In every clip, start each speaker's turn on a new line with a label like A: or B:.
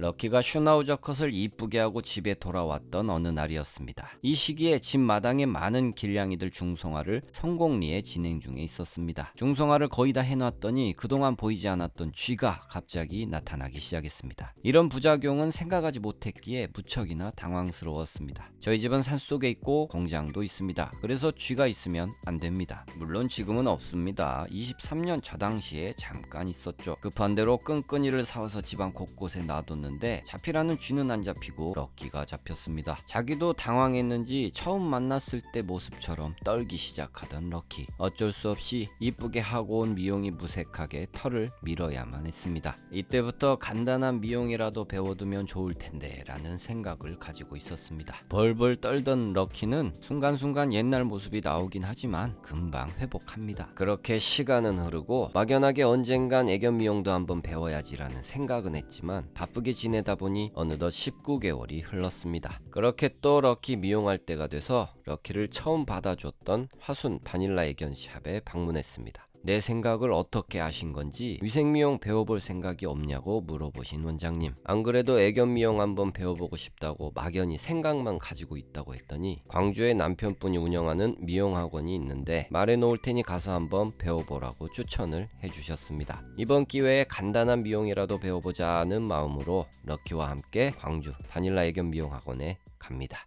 A: 럭키가 슈나우저 컷을 이쁘게 하고 집에 돌아왔던 어느 날이었습니다. 이 시기에 집 마당에 많은 길냥이들 중성화를 성공리에 진행 중에 있었습니다. 중성화를 거의 다 해놨더니 그동안 보이지 않았던 쥐가 갑자기 나타나기 시작했습니다. 이런 부작용은 생각하지 못했기에 무척이나 당황스러웠습니다. 저희 집은 산속에 있고 공장도 있습니다. 그래서 쥐가 있으면 안 됩니다. 물론 지금은 없습니다. 23년 저 당시에 잠깐 있었죠. 급한 대로 끈끈이를 사와서 집안 곳곳에 놔뒀는데 잡히라는 쥐는 안 잡히고 럭키가 잡혔습니다. 자기도 당황했는지 처음 만났을 때 모습처럼 떨기 시작하던 럭키. 어쩔 수 없이 이쁘게 하고 온 미용이 무색하게 털을 밀어야만 했습니다. 이때부터 간단한 미용이라도 배워두면 좋을 텐데 라는 생각을 가지고 있었습니다. 벌벌 떨던 럭키는 순간순간 옛날 모습이 나오긴 하지만 금방 회복합니다. 그렇게 시간은 흐르고 막연하게 언젠간 애견 미용도 한번 배워야지라는 생각은 했지만 바쁘게 지내다 보니 어느덧 19개월이 흘렀습니다. 그렇게 또 럭키 미용할 때가 돼서 럭키를 처음 받아줬던 화순 바닐라 애견샵에 방문했습니다. 내 생각을 어떻게 아신 건지 위생미용 배워볼 생각이 없냐고 물어보신 원장님. 안 그래도 애견 미용 한번 배워보고 싶다고 막연히 생각만 가지고 있다고 했더니 광주에 남편분이 운영하는 미용 학원이 있는데 말해놓을 테니 가서 한번 배워보라고 추천을 해주셨습니다. 이번 기회에 간단한 미용이라도 배워보자는 마음으로 럭키와 함께 광주 바닐라 애견 미용 학원에 갑니다.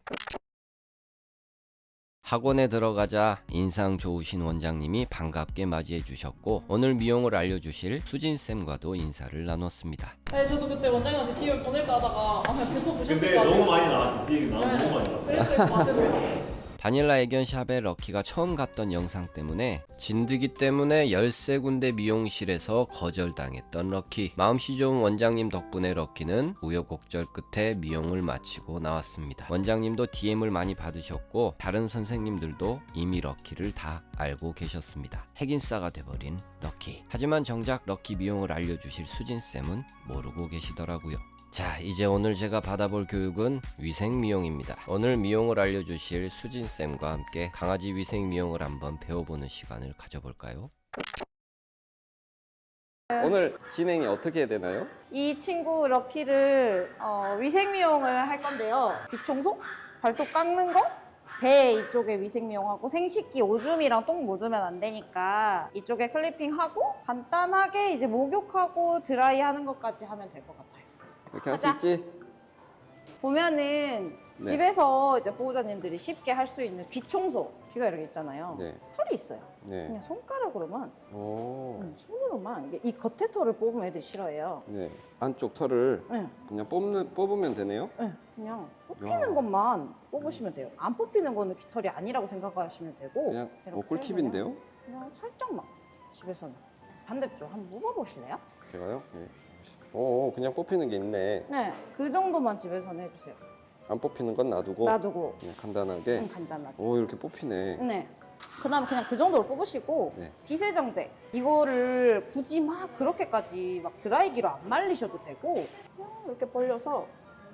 A: 학원에 들어가자 인상 좋으신 원장님이 반갑게 맞이해 주셨고 오늘 미용을 알려주실 수진쌤과도 인사를 나눴습니다.
B: 네, 저도 그때 원장님한테 DM을 보낼까 하다가 아, 그냥 배포 보셨을
C: 근데
B: 것 같아요.
C: 너무 많이 나온
B: 네.
C: 너무 많이 나왔어.
B: 그랬을 것 같아서.
A: 바닐라 애견샵에 럭키가 처음 갔던 영상 때문에 진드기 때문에 13군데 미용실에서 거절당했던 럭키. 마음씨 좋은 원장님 덕분에 럭키는 우여곡절 끝에 미용을 마치고 나왔습니다. 원장님도 DM을 많이 받으셨고 다른 선생님들도 이미 럭키를 다 알고 계셨습니다. 핵인싸가 돼버린 럭키. 하지만 정작 럭키 미용을 알려주실 수진쌤은 모르고 계시더라고요 자, 이제 오늘 제가 받아볼 교육은 위생 미용입니다. 오늘 미용을 알려주실 수진 쌤과 함께 강아지 위생 미용을 한번 배워보는 시간을 가져볼까요? 오늘 진행이 어떻게 해야 되나요?
D: 이 친구 럭키를 어, 위생 미용을 할 건데요. 귀 청소, 발톱 깎는 거, 배 이쪽에 위생 미용하고 생식기 오줌이랑 똥 묻으면 안 되니까 이쪽에 클리핑하고 간단하게 이제 목욕하고 드라이하는 것까지 하면 될 것 같아요.
A: 이렇게
D: 할수 있지? 보면은
A: 네.
D: 집에서 이제 보호자님들이 쉽게 할 수 있는 귀 청소, 귀가 이렇게 있잖아요.
A: 네,
D: 털이 있어요.
A: 네.
D: 그냥 손가락으로만,
A: 오,
D: 음, 손으로만 이게 이 겉에 털을 뽑으면 애들이 싫어해요.
A: 네. 안쪽 털을
D: 네.
A: 그냥 뽑는, 뽑으면 되네요?
D: 네, 그냥 뽑히는
A: 야.
D: 것만 뽑으시면 돼요. 안 뽑히는 거는 깃털이 아니라고 생각하시면 되고
A: 그냥
D: 이렇게
A: 뭐 꿀팁인데요?
D: 그냥, 그냥 살짝만 집에서는 반대쪽 한번 뽑아보실래요?
A: 제가요? 네. 오, 그냥 뽑히는 게 있네.
D: 네, 그 정도만 집에서는 해주세요.
A: 안 뽑히는 건 놔두고
D: 놔두고
A: 그냥 간단하게.
D: 좀 간단하게.
A: 오, 이렇게 뽑히네.
D: 네. 그다음 그냥 그 정도로 뽑으시고
A: 네.
D: 비세정제 이거를 굳이 막 그렇게까지 막 드라이기로 안 말리셔도 되고 그냥 이렇게 벌려서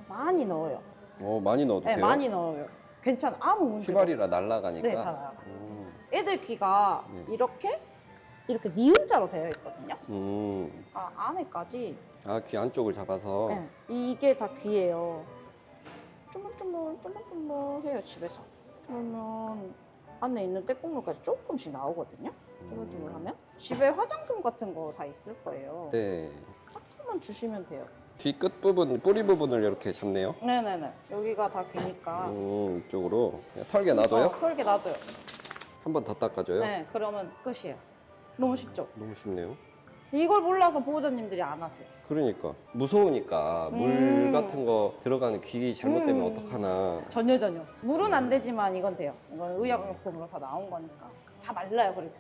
D: 많이 넣어요.
A: 오, 많이 넣어도
D: 네,
A: 돼요?
D: 많이 넣어요. 괜찮아 아무 문제
A: 휘발이라
D: 없어요.
A: 날아가니까.
D: 네, 다 나요.
A: 음.
D: 애들 귀가
A: 네.
D: 이렇게 이렇게 니은자로 되어 있거든요.
A: 음.
D: 아, 안에까지
A: 아, 귀 안쪽을 잡아서.
D: 네, 이게 다 귀예요. 쪼물쪼물 쪼물쪼물 해요 집에서. 그러면 안에 있는 때국물까지 조금씩 나오거든요. 쪼물쪼물하면 집에 화장솜 같은 거 다 있을 거예요.
A: 네.
D: 하나만 주시면 돼요.
A: 귀 끝 부분, 뿌리 부분을 이렇게 잡네요.
D: 네네네. 여기가 다 귀니까.
A: 음, 이쪽으로. 털게 놔둬요?
D: 어, 털게 놔둬요.
A: 한 번 더 닦아줘요?
D: 네, 그러면 끝이에요. 너무 쉽죠?
A: 너무 쉽네요.
D: 이걸 몰라서 보호자님들이 안 하세요.
A: 그러니까 무서우니까 물
D: 음.
A: 같은 거 들어가는 귀 잘못되면
D: 음.
A: 어떡하나.
D: 전혀 전혀. 물은 안 되지만 이건 돼요. 이건 의약용품으로 다 나온 거니까. 다 말라요, 그리고.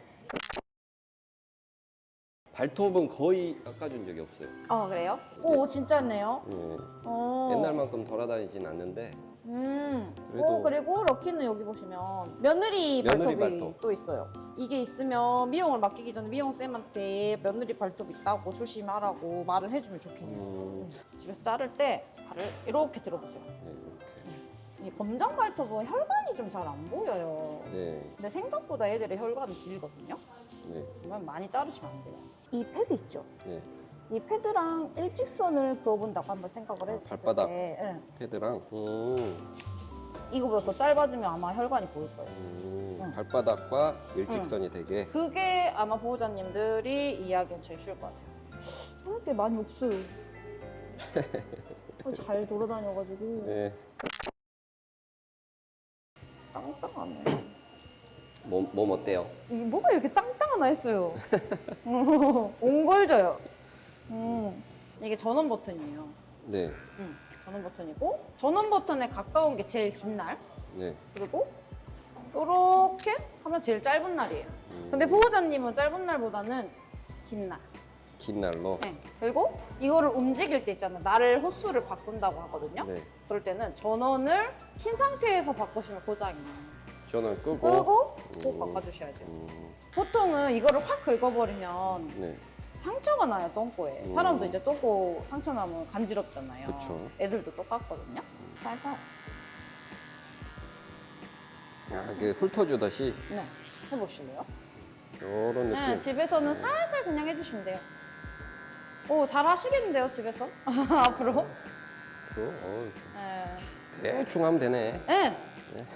A: 발톱은 거의 깎아준 적이 없어요.
D: 아, 그래요? 오, 진짜네요.
A: 예.
D: 어.
A: 옛날만큼 돌아다니진 않는데
D: 음.
A: 그래도-
D: 오, 그리고 럭키는 여기 보시면 며느리,
A: 며느리
D: 발톱이
A: 발톱.
D: 또 있어요. 이게 있으면 미용을 맡기기 전에 미용쌤한테 며느리 발톱 있다고 조심하라고 말을 해주면 좋겠네요.
A: 음,
D: 집에서 자를 때 발을 이렇게 들어보세요.
A: 네, 이렇게.
D: 이 검정 발톱은 혈관이 좀 잘 안 보여요.
A: 네,
D: 근데 생각보다 애들의 혈관이 길거든요.
A: 네,
D: 그러면 많이 자르시면 안 돼요. 이 패드 있죠?
A: 네.
D: 이 패드랑 일직선을 그어본다고 한번 생각을
C: 아,
D: 했을
C: 발바닥.
D: 때 예.
C: 패드랑 음,
D: 이거보다 더 짧아지면 아마 혈관이 보일 거예요.
C: 음,
D: 응.
C: 발바닥과 일직선이 되게
D: 그게 아마 보호자님들이 이해하기엔 제일 쉬울 것 같아요. 저럴 게 많이 없어요. 어, 잘 돌아다녀가지고
C: 네.
D: 땅땅하네.
C: 몸, 몸 어때요?
D: 이게 뭐가 이렇게 땅땅하나 했어요. 옹골져요. 음. 이게 전원 버튼이에요.
C: 네.
D: 음, 전원 버튼이고 전원 버튼에 가까운 게 제일 긴 날.
C: 네.
D: 그리고 이렇게 하면 제일 짧은 날이에요.
C: 음,
D: 근데 보호자님은 짧은 날보다는 긴 날.
C: 긴 날로.
D: 네. 그리고 이거를 움직일 때 있잖아요. 날을 호수를 바꾼다고 하거든요.
C: 네.
D: 그럴 때는 전원을 킨 상태에서 바꾸시면 고장이에요.
C: 전원 끄고.
D: 끄고 꼭
C: 음.
D: 바꿔주셔야 돼요.
C: 음,
D: 보통은 이거를 확 긁어버리면
C: 네.
D: 상처가 나요 똥꼬에.
C: 음.
D: 사람도 이제 똥꼬 상처 나면 간지럽잖아요.
C: 그쵸.
D: 애들도 똑같거든요. 살살.
C: 야, 이게 훑어주듯이
D: 네. 해보실래요?
C: 이런 느낌.
D: 네, 집에서는 살살 그냥 해주시면 돼요. 오, 잘 하시겠는데요, 집에서? 앞으로?
C: 그렇죠. 어,
D: 네.
C: 대충 하면 되네.
D: 네.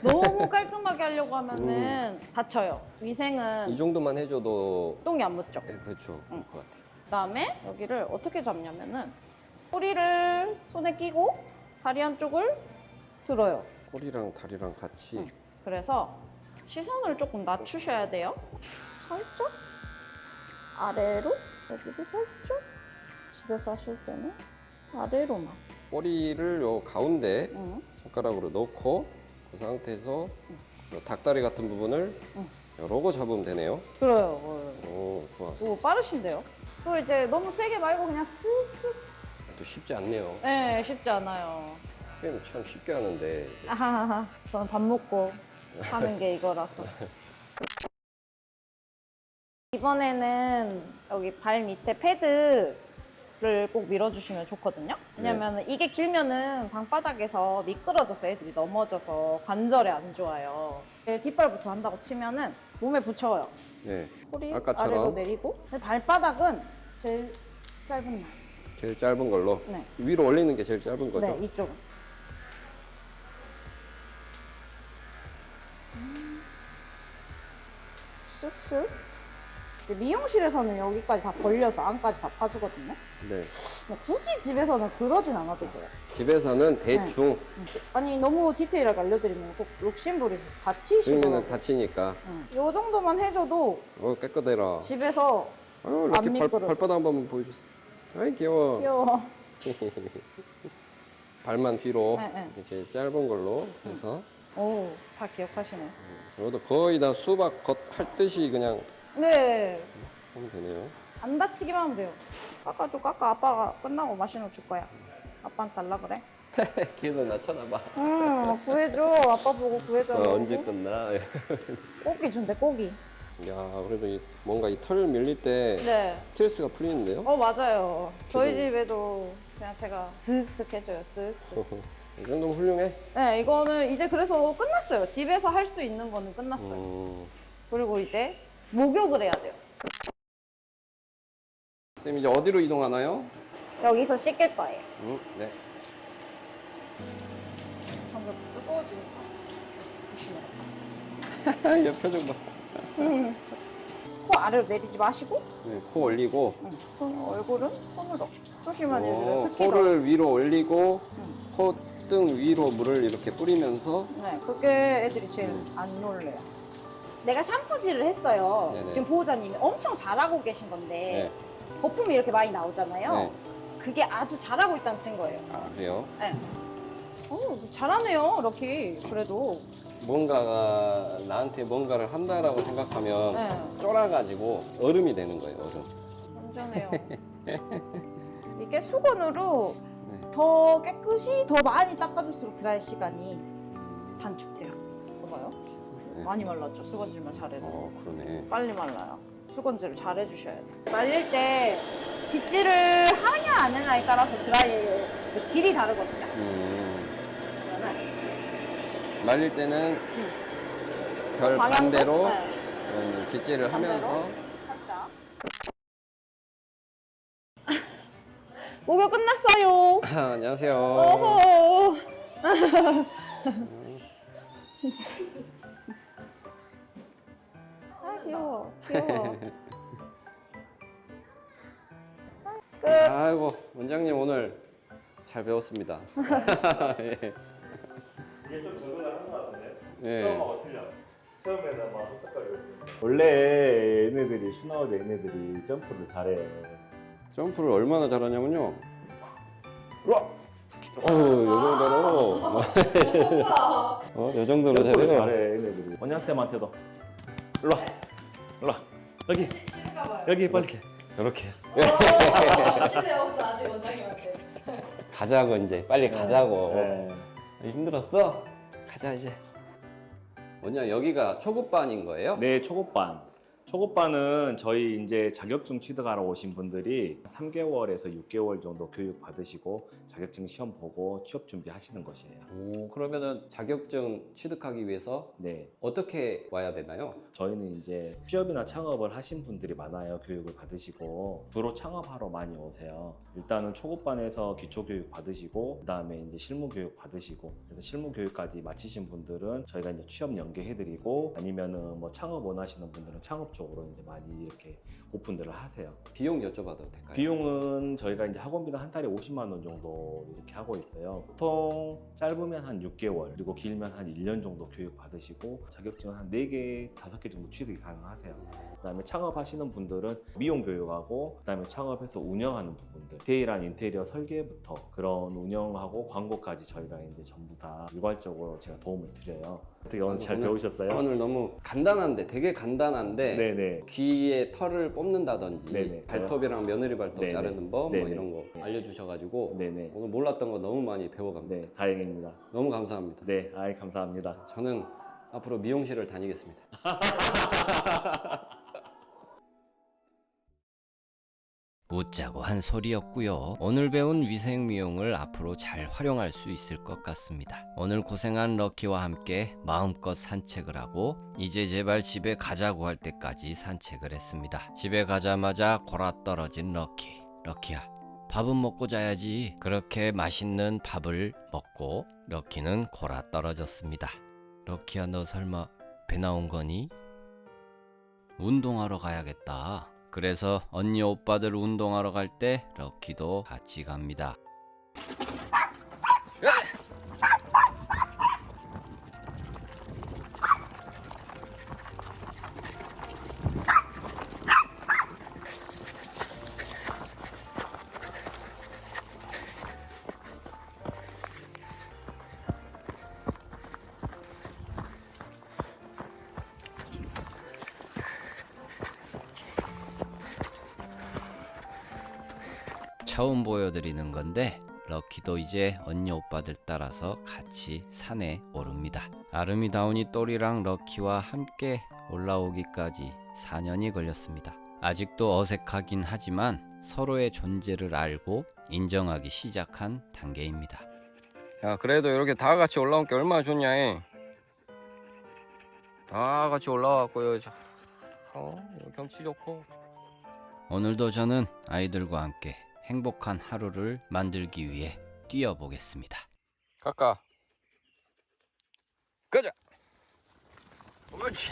D: 너무 깔끔하게 하려고 하면은 다쳐요. 위생은
C: 이 정도만 해줘도
D: 똥이 안 묻죠.
C: 네, 그렇죠. 그럴 것 같아.
D: 그다음에 여기를 어떻게 잡냐면은 꼬리를 손에 끼고 다리 한쪽을 들어요.
C: 꼬리랑 다리랑 같이
D: 응. 그래서 시선을 조금 낮추셔야 돼요. 살짝 아래로 여기도 살짝 집에서 하실 때는 아래로만.
C: 꼬리를 요 가운데
D: 응.
C: 손가락으로 넣고 그 상태에서 요 닭다리 같은 부분을
D: 응.
C: 요러고 잡으면 되네요.
D: 그래요.
C: 오, 좋았어.
D: 오 빠르신데요? 또 이제 너무 세게 말고 그냥 슥슥.
C: 또 쉽지 않네요.
D: 네, 쉽지 않아요.
C: 쌤참 쉽게 하는데
D: 아하하. 저는 밥 먹고 하는 게 이거라서. 이번에는 여기 발 밑에 패드를 꼭 밀어주시면 좋거든요. 왜냐면 이게 길면은 방바닥에서 미끄러져서 애들이 넘어져서 관절에 안 좋아요. 네, 뒷발부터 한다고 치면은 몸에 붙여요.
C: 네.
D: 꼬리
C: 아까처럼.
D: 아래로 내리고. 근데 발바닥은 제일 짧은 날.
C: 제일 짧은 걸로
D: 네.
C: 위로 올리는 게 제일 짧은 거죠.
D: 네, 이쪽은. 음. 쓱쓱. 미용실에서는 여기까지 다 벌려서 안까지 다 파주거든요.
C: 네.
D: 뭐 굳이 집에서는 그러진 않아도 돼요.
C: 집에서는 대충
D: 아니 너무 디테일하게 알려드리면 꼭 욕심부리서 다치시고
C: 그러면 다치니까
D: 이 정도만 해줘도
C: 어 깨끗해라.
D: 집에서
C: 아유,
D: 안
C: 럭키 발,
D: 미끄러져.
C: 발바닥 한 번만 보여주세요. 아이 귀여워.
D: 귀여워.
C: 발만 뒤로
D: 네, 네.
C: 이렇게 짧은 걸로 해서
D: 오, 다 기억하시네.
C: 이것도 거의 다 수박 겉 핥듯이 그냥
D: 네,
C: 하면 되네요.
D: 안 다치기만 하면 돼요. 깎아줘, 깎아. 아빠가 끝나고 마시는 거 줄 거야. 아빠한테 달라 그래.
C: 계속 나 쳐다봐.
D: 응, 구해줘. 아빠 보고 구해줘.
C: 어, 언제 끝나?
D: 고기 준대, 고기.
C: 야 그래도 이, 뭔가 이 털 밀릴 때
D: 네.
C: 스트레스가 풀리는데요?
D: 어, 맞아요. 저희
C: 지금-
D: 집에도 그냥 제가 슥슥 해줘요, 슥슥.
C: 이 정도면 훌륭해.
D: 네, 이거는 이제 그래서 끝났어요. 집에서 할 수 있는 거는 끝났어요.
C: 음,
D: 그리고 이제 목욕을 해야 돼요.
C: 쌤 이제 어디로 이동하나요?
D: 여기서 씻길 거예요.
C: 음, 네.
D: 점점 뜨거워지니까. 조심해.
C: 옆 표정 봐.
D: 코 아래로 내리지 마시고,
C: 네, 코 올리고
D: 응. 손, 얼굴은 손으로. 조심한 애들은
C: 어,
D: 특히.
C: 코를 위로 올리고 콧등 위로 물을 이렇게 뿌리면서
D: 네, 그게 애들이 제일 안 놀래요. 내가 샴푸질을 했어요.
C: 네네.
D: 지금 보호자님이 엄청 잘하고 계신 건데
C: 네.
D: 거품이 이렇게 많이 나오잖아요.
C: 네.
D: 그게 아주 잘하고 있다는 증거예요.
C: 아 그래요?
D: 네. 오, 잘하네요, 럭키. 그래도.
C: 뭔가가 나한테 뭔가를 한다라고 생각하면
D: 네.
C: 쫄아가지고 얼음이 되는 거예요 얼음.
D: 완전해요. 이게 수건으로
C: 네.
D: 더 깨끗이 더 많이 닦아줄수록 드라이 시간이 단축돼요.
C: 네.
D: 많이 말랐죠, 수건질만 잘해도.
C: 어 그러네.
D: 빨리 말라요. 수건질을 잘 해주셔야 돼요. 말릴 때 빗질을 하냐 안 하냐에 따라서 드라이의 그 질이 다르거든요.
C: 음,
D: 그러면
C: 말릴 때는 결
D: 방향도?
C: 반대로
D: 네.
C: 음, 빗질을 하면서
D: 살짝. 목욕 끝났어요.
C: 안녕하세요.
D: 어허. 아 귀여워. 귀여워.
C: 아이고 원장님 오늘 잘 배웠습니다. 예.
E: 이게 좀 적응을 한 것 같은데
C: 예.
E: 처음하고 틀려 처음에는 막 똑똑하게 원래 얘네들이 슈나우저 얘네들이 점프를 잘해
C: 점프를 얼마나 잘하냐면요. 우와! 어우, 요 정도로. 어, 요 정도로
E: 점프를
C: 잘해요.
E: 잘해 얘네들이 원장쌤한테도 일로 와 일로 와 여기 여기 빨리
C: 이렇게.
B: 배웠어 아직 원장님한테.
C: 가자고, 이제. 빨리 가자고.
E: 네.
C: 힘들었어? 가자, 이제. 원장, 여기가 초급반인 거예요?
E: 네, 초급반. 초급반은 저희 이제 자격증 취득하러 오신 분들이 3개월에서 6개월 정도 교육 받으시고 자격증 시험 보고 취업 준비하시는 것이에요.
C: 오, 그러면은 자격증 취득하기 위해서
E: 네,
C: 어떻게 와야 되나요?
E: 저희는 이제 취업이나 창업을 하신 분들이 많아요. 교육을 받으시고 주로 창업하러 많이 오세요. 일단은 초급반에서 기초 교육 받으시고 그다음에 이제 실무 교육 받으시고 그래서 실무 교육까지 마치신 분들은 저희가 이제 취업 연계해드리고 아니면은 뭐 창업 원하시는 분들은 창업 쪽 으로 이제 많이 이렇게 오픈들을 하세요.
C: 비용 여쭤봐도 될까요?
E: 비용은 저희가 이제 학원비는 한 달에 50만 원 정도 이렇게 하고 있어요. 보통 짧으면 한 6개월, 그리고 길면 한 1년 정도 교육 받으시고 자격증은 한 4개, 5개 정도 취득이 가능하세요. 그다음에 창업하시는 분들은 미용 교육하고 그다음에 창업해서 운영하는 부분들, 디테일한 인테리어 설계부터 그런 운영하고 광고까지 저희가 이제 전부 다 일괄적으로 제가 도움을 드려요. 어떻게 오늘 잘
C: 오늘-
E: 배우셨어요?
C: 오늘 너무 간단한데, 되게 간단한데,
E: 네네.
C: 귀에 털을 뽑는다든지
E: 네네.
C: 발톱이랑 며느리 발톱
E: 네네.
C: 자르는 법 뭐. 이런 거
E: 네.
C: 알려주셔가지고
E: 네네.
C: 오늘 몰랐던 거 너무 많이 배워갑니다.
E: 네, 다행입니다.
C: 너무 감사합니다.
E: 네, 아이 감사합니다.
C: 저는 앞으로 미용실을 다니겠습니다.
A: 웃자고 한 소리였고요. 오늘 배운 위생 미용을 앞으로 잘 활용할 수 있을 것 같습니다. 오늘 고생한 럭키와 함께 마음껏 산책을 하고 이제 제발 집에 가자고 할 때까지 산책을 했습니다. 집에 가자마자 골아 떨어진 럭키. 럭키야, 밥은 먹고 자야지. 그렇게 맛있는 밥을 먹고 럭키는 골아 떨어졌습니다. 럭키야, 너 설마 배 나온 거니? 운동하러 가야겠다. 그래서 언니 오빠들 운동하러 갈 때 럭키도 같이 갑니다. 처음 보여드리는 건데 럭키도 이제 언니 오빠들 따라서 같이 산에 오릅니다. 아름이다운이 또리랑 럭키와 함께 올라오기까지 4년이 걸렸습니다. 아직도 어색하긴 하지만 서로의 존재를 알고 인정하기 시작한 단계입니다.
C: 야 그래도 이렇게 다 같이 올라온 게 얼마나 좋냐 이. 다 같이 올라왔고요 어 경치 좋고
A: 오늘도 저는 아이들과 함께 행복한 하루를 만들기 위해 뛰어보겠습니다.
C: 가까. 가자. 옳지